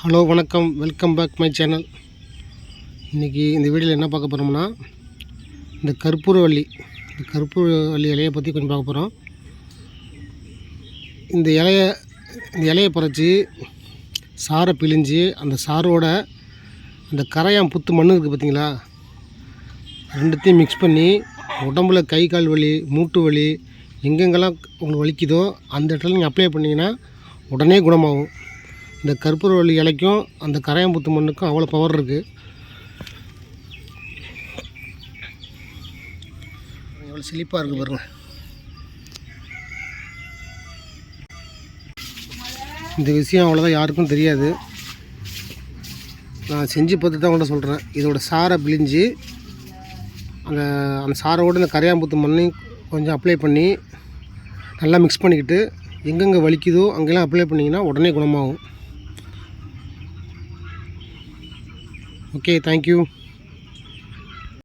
Hello வணக்கம். Welcome back my channel இன்றைக்கி இந்த வீடியோவில் என்ன பார்க்க போகிறோம்னா இந்த கற்பூரவள்ளி இந்த கற்பூரவள்ளி இலையை பற்றி கொஞ்சம் பார்க்க போகிறோம் இந்த இலைய இந்த இலையை பறித்து சாறை பிழிஞ்சு அந்த சாரோட அந்த கரையான் புத்து மண் இருக்குது பார்த்திங்களா ரெண்டுத்தையும் மிக்ஸ் பண்ணி உடம்புல கை கால் வலி மூட்டு வலி எங்கெங்கெல்லாம் உங்களுக்கு வலிக்குதோ அந்த இடத்துல நீங்கள் அப்ளை பண்ணிங்கன்னா உடனே குணமாகும். இந்த கற்பூரவள்ளி இலைக்கும் அந்த கரையாம்புத்து மண்ணுக்கும் அவ்வளோ பவர் இருக்குது எவ்வளோ செழிப்பாக இருக்குது பாருங்க. இந்த விஷயம் அவ்வளோதான் யாருக்கும் தெரியாது. நான் செஞ்சு பார்த்து தான் உங்கள்கிட்ட சொல்கிறேன் இதோட சாரை பிழிஞ்சு அந்த அந்த சாரோடு இந்த கரையாம்புத்து மண்ணையும் கொஞ்சம் அப்ளை பண்ணி நல்லா மிக்ஸ் பண்ணிக்கிட்டு எங்கெங்கே வலிக்குதோ அங்கெல்லாம் அப்ளை பண்ணிங்கன்னா உடனே குணமாகும். Okay thank you